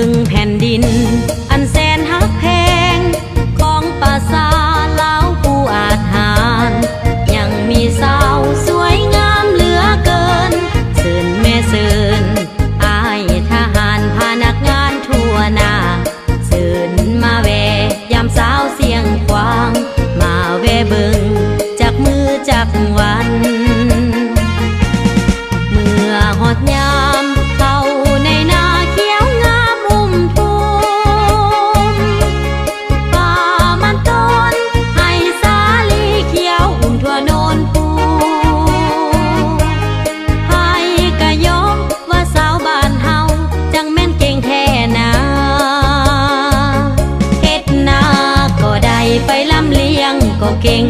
ถึงแผ่นดิน อันแสนหักแพง ของภาษาลาวผู้อาจหารยังมีสาวสวยงามเหลือเกินสื่นแม่สื่นอายทหารพานักงานทั่วหน้าสื่นมาแวยามสาวเสียงควาง มาแวเบิงจากมือจากวัน เมื่อหอดยา ไปลำเลียงก็เก่ง